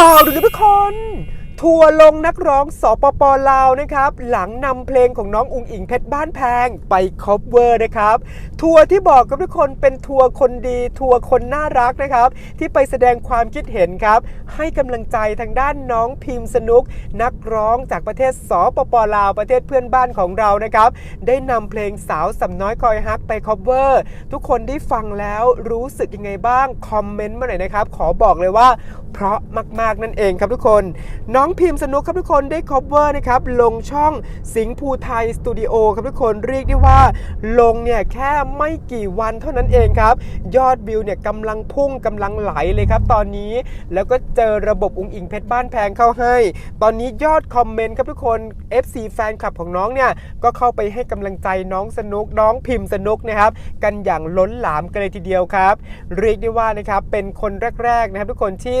ข่าวดูนทุกคน ทัวร์ลงนักร้องสปปลาวนะครับ หลังนำเพลงของน้องอุงอิงเพชรบ้านแพงไปคอฟเวอร์นะครับ ทัวร์ที่บอกกับทุกคนเป็นทัวร์คนดี ทัวร์คนน่ารักนะครับ ที่ไปแสดงความคิดเห็นครับ ให้กำลังใจทางด้านน้องพิมพ์สนุก นักร้องจากประเทศสปปลาวประเทศเพื่อนบ้านของเรานะครับ ได้นำเพลงสาวสำน้อยคอยฮักไปคอฟเวอร์ทุกคนได้ฟังแล้วรู้สึกยังไงบ้างคอมเมนต์มาหน่อยนะครับขอบอกเลยว่า เพราะมาก ๆ นั่นเองครับทุกคน น้องพิมพ์สนุกครับทุกคนได้คอ v เวอร์นะครับ ลงช่องสิงห์ภูไทยสตูดิโอครับทุกคนเรียกได้ว่า ลงเนี่ยแค่ไม่กี่วันเท่านั้นเองครับ ยอดวิวเนี่ยกำลังพุ่งกำลังไหลเลยครับตอนนี้แล้วก็เจอระบบอุงอิงเพชรบ้านแพงเข้าให้ ตอนนี้ยอดคอมเมนต์ครับทุกคน FC แฟนคลับของน้องเนี่ยก็เข้าไปให้กำลังใจน้องสนุกน้องพิมพ์สนุกนะครับกันอย่างล้นหลามกันเลยทีเดียวครับ เรียกได้ว่านะครับเป็นคนแรกๆนะครับทุกคนที่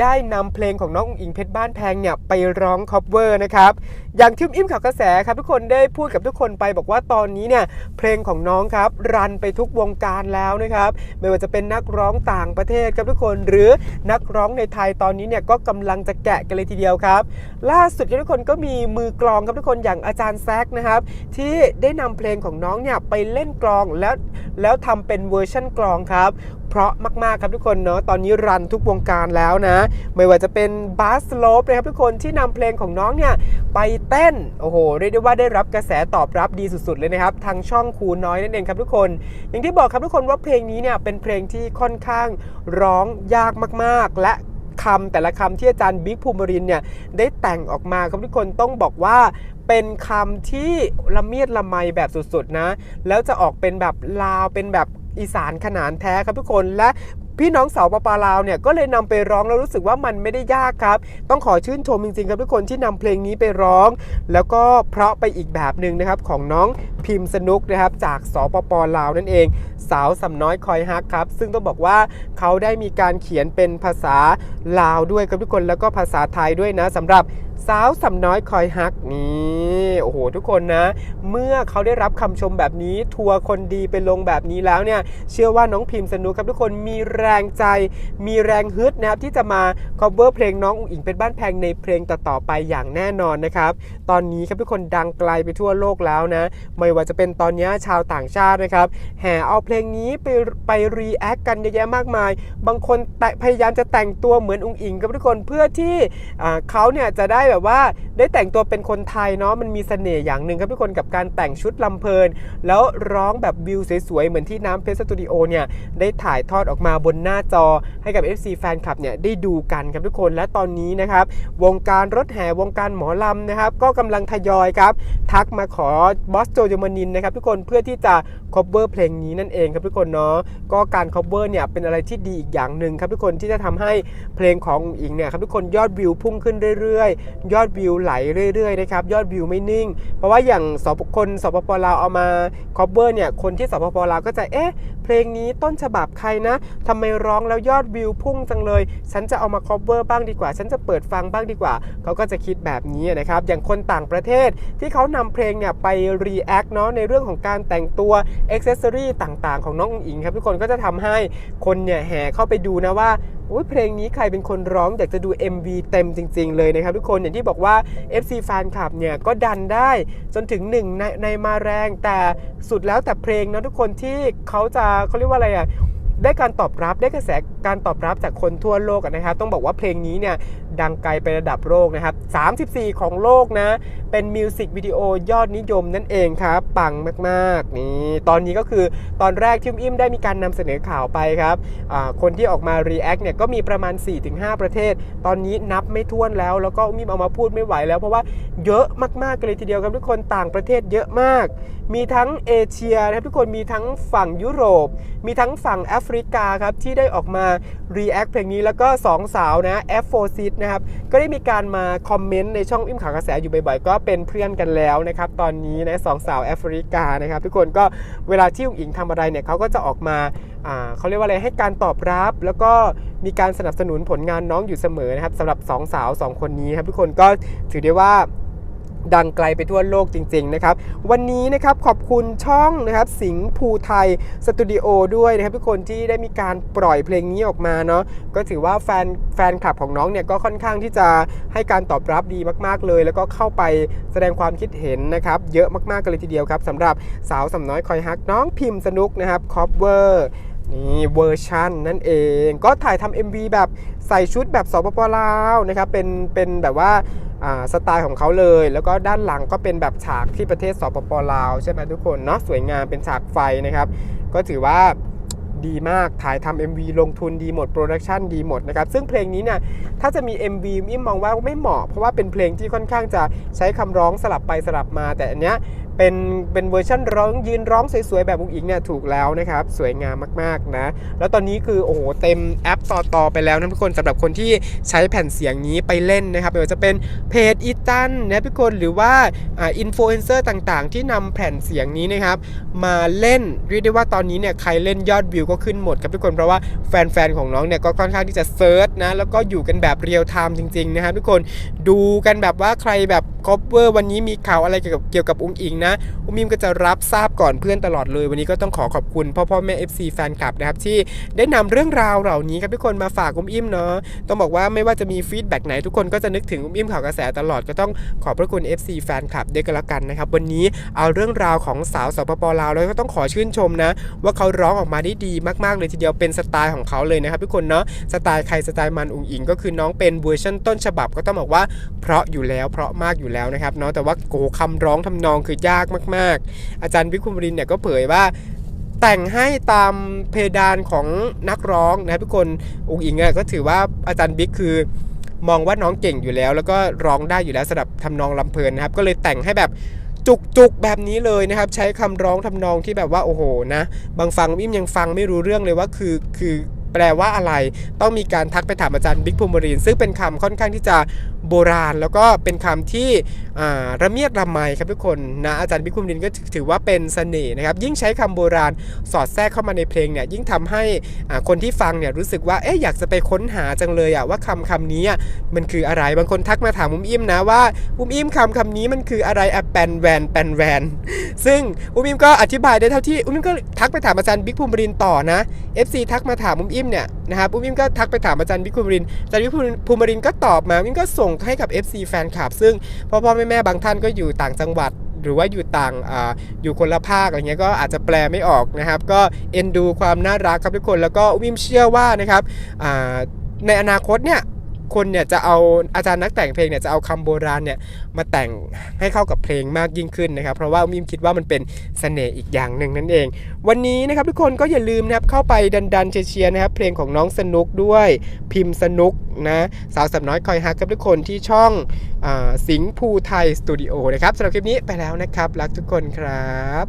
ได้นำเพลงของน้องอุ๋งอิงเพชรบ้านแพงเนี่ยไปร้องคอฟเวอร์นะครับ อย่างที่อิ่มข่าวกระแสครับทุกคนได้พูดกับทุกคนไปบอกว่าตอนนี้เนี่ยเพลงของน้องครับรันไปทุกวงการแล้วนะครับไม่ว่าจะเป็นนักร้องต่างประเทศครับทุกคนหรือนักร้องในไทยตอนนี้เนี่ยก็กำลังจะแกะกันเลยทีเดียวครับ ล่าสุดทุกคนก็มีมือกลองครับทุกคนอย่างอาจารย์แซกนะครับที่ได้นำเพลงของน้องเนี่ยไปเล่นกลองแล้วแล้วทำเป็นเวอร์ชั่นกลองครับ เพราะมากๆครับทุกคนเนาะตอนนี้รันทุกวงการแล้วนะไม่ว่าจะเป็นบาสโลปนะครับทุกคนที่นำเพลงของน้องเนี่ยไปเต้น โอ้โห เรียกได้ว่าได้รับกระแสตอบรับดีสุดๆเลยนะครับ ทางช่องครูน้อยนั่นเองครับทุกคน อย่างที่บอกครับทุกคนว่าเพลงนี้เนี่ยเป็นเพลงที่ค่อนข้างร้องยากมากๆ และคำแต่ละคำที่อาจารย์บิ๊กภูมิรินเนี่ยได้แต่งออกมาครับทุกคนต้องบอกว่าเป็นคำที่ละเมียดละไมแบบสุดๆนะ แล้วจะออกเป็นแบบลาวเป็นแบบอีสานขนานแท้ครับทุกคนและ พี่น้องสาวปปาลาวเนี่ยก็เลยนำไปร้องแล้วรู้สึกว่ามันไม่ได้ยากครับ ต้องขอชื่นชมจริงๆครับทุกคนที่นำเพลงนี้ไปร้อง แล้วก็เพราะไปอีกแบบหนึ่งนะครับของน้องพิมพ์สนุกนะครับจากสปปลาวนั่นเอง สาวสำน้อยคอยฮักครับ ซึ่งต้องบอกว่าเขาได้มีการเขียนเป็นภาษาลาวด้วยครับทุกคนแล้วก็ภาษาไทยด้วยนะสำหรับ สาวสำน้อยคอยฮักนี่โอ้โหทุกคนนะ เมื่อเขาได้รับคำชมแบบนี้ ทัวร์คนดีไปลงแบบนี้แล้วเนี่ย เชื่อว่าน้องพิมพ์สนุกครับทุกคนมีแรงใจ มีแรงฮึดนะครับที่จะมา cover เพลงน้องอุ๋งอิงเป็นบ้านแพงในเพลงต่อๆไปอย่างแน่นอนนะครับ ตอนนี้ครับทุกคนดังไกลไปทั่วโลกแล้วนะ ไม่ว่าจะเป็นตอนนี้ชาวต่างชาตินะครับแห่เอาเพลงนี้ไปไปรีแอคกันเยอะแยะมากมาย บางคนแต่พยายามจะแต่งตัวเหมือนอุ๋งอิงครับทุกคนเพื่อที่เขาเนี่ยจะได้แบบว่า ได้แต่งตัวเป็นคนไทยเนาะมันมีเสน่ห์อย่างหนึ่งครับทุกคนกับการแต่งชุดลำเพลิน แล้วร้องแบบวิวสวยๆ เหมือนที่น้ำเพชรสตูดิโอเนี่ยได้ถ่ายทอดออกมาบนหน้าจอให้กับ FC แฟนคลับเนี่ยได้ดูกันครับทุกคนและตอนนี้นะครับ วงการรถแห่วงการหมอลำนะครับ ก็กำลังทยอยครับ ทักมาขอบอสโจยมานินนะครับทุกคนเพื่อที่จะ cover เพลงนี้นั่นเองครับทุกคนเนาะก็การ cover เนี่ยเป็นอะไรที่ดีอีกอย่างหนึ่งครับทุกคนที่จะทำให้เพลงของอุ๋งอิงเนี่ยครับทุกคนยอดวิวพุ่งขึ้นเรื่อยๆ ยอดวิวไหลเรื่อยๆนะครับยอดวิวไม่นิ่ง เพราะว่าอย่างสปคนสปปลาวเอามา cover เนี่ยคนที่สปปลาวก็จะเอ๊ะเพลงนี้ต้นฉบับใครนะทำไมร้องแล้วยอดวิวพุ่งจังเลย ฉันจะเอามา cover บ้างดีกว่า ฉันจะเปิดฟังบ้างดีกว่า เขาก็จะคิดแบบนี้นะครับอย่างคนต่างประเทศที่เขานำเพลงเนี่ยไป react เนาะในเรื่องของการแต่งตัว accessory ต่างๆ ของน้องอิงครับทุกคนก็จะทำให้คนเนี่ยแห่เข้าไปดูนะว่า อุ๊ยเพลงนี้ใครเป็นคนร้องอยากจะดู MV เต็มจริง ๆ เลยนะครับทุกคนอย่างที่บอกว่า FC แฟนคลับเนี่ยก็ดันได้จนถึงหนึ่งในในมาแรงแต่สุดแล้วแต่เพลงนะทุกคนที่เขาจะเขาเรียกว่าอะไรอะได้การตอบรับได้กระแสการตอบรับจากคนทั่วโลกนะครับต้องบอกว่าเพลงนี้เนี่ย ดังไกลไประดับโลกนะครับ 34 ของโลกนะ เป็นมิวสิกวิดีโอยอดนิยมนั่นเองครับ ปังมากๆ นี่ตอนนี้ก็คือตอนแรกที่อิ่มได้มีการนำเสนอข่าวไปครับ คนที่ออกมา react เนี่ยก็มีประมาณ 4-5 ประเทศ ตอนนี้นับไม่ถ้วนแล้ว แล้วก็อิ่มเอามาพูดไม่ไหวแล้ว เพราะว่าเยอะมากๆกันเลยทีเดียวครับทุกคนต่างประเทศเยอะมาก มีทั้งเอเชียนะครับทุกคนมีทั้งฝั่งยุโรป มีทั้งฝั่งแอฟริกาครับที่ได้ออกมา react เพลงนี้แล้วก็ 2 สาวนะ F4 s i t นะครับ ก็ได้มีการมาคอมเมนต์ในช่องอิ่มข่าวกระแสอยู่บ่อยๆ ก็เป็นเพื่อนกันแล้วนะครับ ตอนนี้นะสองสาวแอฟริกานะครับ ทุกคนก็เวลาที่อุ๋งอิงทำอะไรเนี่ยเขาก็จะออกมาอ่าเขาเรียกว่าอะไรให้การตอบรับ แล้วก็มีการสนับสนุนผลงานน้องอยู่เสมอนะครับสำหรับสองสาวสองคนนี้ครับทุกคนก็ถือได้ว่า ดังไกลไปทั่วโลกจริงๆนะครับ วันนี้นะครับขอบคุณช่องนะครับสิงห์ภูไทยสตูดิโอด้วยนะครับทุกคนที่ได้มีการปล่อยเพลงนี้ออกมาเนาะก็ถือว่าแฟนแฟนคลับของน้องเนี่ยก็ค่อนข้างที่จะให้การตอบรับดีมากๆเลย แล้วก็เข้าไปแสดงความคิดเห็นนะครับเยอะมากๆกันเลยทีเดียวครับสำหรับสาวสำน้อยคอยฮักน้องพิมพ์สนุกนะครับคอปเวอร์นี่เวอร์ชันนั่นเอง ก็ถ่ายทำ MV แบบใส่ชุดแบบสปปลาวนะครับเป็นเป็นแบบว่าอ่า สไตล์ของเขาเลย แล้วก็ด้านหลังก็เป็นแบบฉากที่ประเทศสปปลาวใช่ไหมทุกคนเนาะสวยงามเป็นฉากไฟนะครับ ก็ถือว่าดีมากถ่ายทำ MV ลงทุนดีหมดโปรดักชันดีหมดนะครับ ซึ่งเพลงนี้เนี่ยถ้าจะมี MV อิ่มมองว่าไม่เหมาะ เพราะว่าเป็นเพลงที่ค่อนข้างจะใช้คำร้องสลับไปสลับมา แต่อันเนี้ย เป็นเป็นเวอร์ชันร้องยืนร้องสวยๆ แบบอุ้งอิงเนี่ยถูกแล้วนะครับ สวยงามมากๆนะ แล้วตอนนี้คือโอ้โหเต็มแอปต่อต่อไปแล้วนะทุกคนสำหรับคนที่ใช้แผ่นเสียงนี้ไปเล่นนะครับไม่ว่าจะเป็นเพจอีตันนะทุกคนหรือว่าอ่าอินฟลูเอนเซอร์ต่างๆ ที่นำแผ่นเสียงนี้นะครับ มาเล่นเรียกได้ว่าตอนนี้เนี่ยใครเล่นยอดวิวก็ขึ้นหมดครับทุกคนเพราะว่าแฟนๆของน้องเนี่ยก็ค่อนข้างที่จะเซิร์ชนะแล้วก็อยู่กันแบบเรียลไทม์จริงๆนะครับทุกคนดูกันแบบว่าใครแบบคอปเวอร์วันนี้มีข่าวอะไรเกี่ยวกับเกี่ยวกับอุ้งอิงนะอุ้มอิมก็จะรับทราบก่อนเพื่อนตลอดเลย วันนี้ก็ต้องขอขอบคุณพ่อพ่อแม่ FC แฟนคลับนะครับที่ได้นำเรื่องราวเหล่านี้ครับทุกคนมาฝากอุ้มอิมเนาะต้องบอกว่าไม่ว่าจะมีฟีดแบ็กไหนทุกคนก็จะนึกถึงอุ้มอิมข่าวกระแสตลอดก็ต้องขอบพระคุณ FC แฟนคลับด้วยกันละกันนะครับวันนี้เอาเรื่องราวของสาวสปปลาวแล้วก็ต้องขอชื่นชมนะ ว่าเขาร้องออกมาได้ดีมากๆเลยทีเดียวเป็นสไตล์ของเขาเลยนะครับทุกคนเนาะสไตล์ใครสไตล์มันอุ๋งอิงก็คือน้องเป็นเวอร์ชันต้นฉบับก็ต้องบอกว่าเพราะอยู่แล้วเพราะมากอยู่แล้วนะครับเนาะแต่ว่าโอ้โหคำร้องทำนองคือยากมาก ๆ อาจารย์วิคุมรินเนี่ยก็เผยว่าแต่งให้ตามเพดานของนักร้องนะครับทุกคนอุ๋งอิงอะก็ถือว่าอาจารย์บิ๊กคือมองว่าน้องเก่งอยู่แล้ว แล้วก็ร้องได้อยู่แล้วสำหรับทำนองลำเพลินนะครับ ก็เลยแต่งให้แบบจุกๆแบบนี้เลยนะครับ ใช้คำร้องทำนองที่แบบว่าโอ้โหนะ บางฟังอิ่มยังฟังไม่รู้เรื่องเลยว่าคือคือ แปลว่าอะไร ต้องมีการทักไปถามอาจารย์บิ๊กภูมิรินซึ่งเป็นคำค่อนข้างที่จะโบราณ แล้วก็เป็นคำที่ระเมียดระไมครับทุกคนนะอาจารย์บิ๊กภูมิรินก็ถือว่าเป็นเสน่ห์นะครับ ยิ่งใช้คำโบราณสอดแทรกเข้ามาในเพลงเนี่ยยิ่งทำให้คนที่ฟังเนี่ยรู้สึกว่าเอ๊ะอยากจะไปค้นหาจังเลยอะว่าคำคำนี้มันคืออะไรบางคนทักมาถามอุ้มอิ่มนะว่าอุ้มอิ่มคำคำนี้มันคืออะไรอะแปนแวนแปนแวน ซึ่งอุ้มอิ่มก็อธิบายได้เท่าที่อุ้มอิ่มก็ทักไปถามอาจารย์บิ๊กภูมิรินต่อนะ FC ทักมาถามอุ้มอิ่มเนี่ยนะครับอุ้มอิ่มก็ทักไปถามอาจารย์บิ๊กภูมิรินอาจารย์วิภูมิรินก็ตอบมาอุ้มอิ่มก็ส่งให้กับ FC แฟนคลับ ซึ่งพ่อพ่อแม่แม่บางท่านก็อยู่ต่างจังหวัดหรือว่าอยู่ต่างออยู่คนละภาคอะไรเงี้ยก็อาจจะแปลไม่ออกนะครับ ก็เอ็นดูความน่ารักครับทุกคนแล้วก็อุ้มอิ่มเชื่อว่านะครับในอนาคตเนี่ย คนเนี่ยจะเอาอาจารย์นักแต่งเพลงเนี่ยจะเอาคำโบราณเนี่ยมาแต่งให้เข้ากับเพลงมากยิ่งขึ้นนะครับ เพราะว่ามิมคิดว่ามันเป็นเสน่ห์อีกอย่างหนึ่งนั่นเอง วันนี้นะครับทุกคนก็อย่าลืมนะครับเข้าไปดันดันๆเชียร์นะครับเพลงของน้องสนุกด้วยพิมพ์สนุกนะสาวสับน้อยคอยฮักกับทุกคนที่ช่องอสิงห์ภูไทยสตูดิโอนะครับสำหรับคลิปนี้ไปแล้วนะครับ รักทุกคนครับ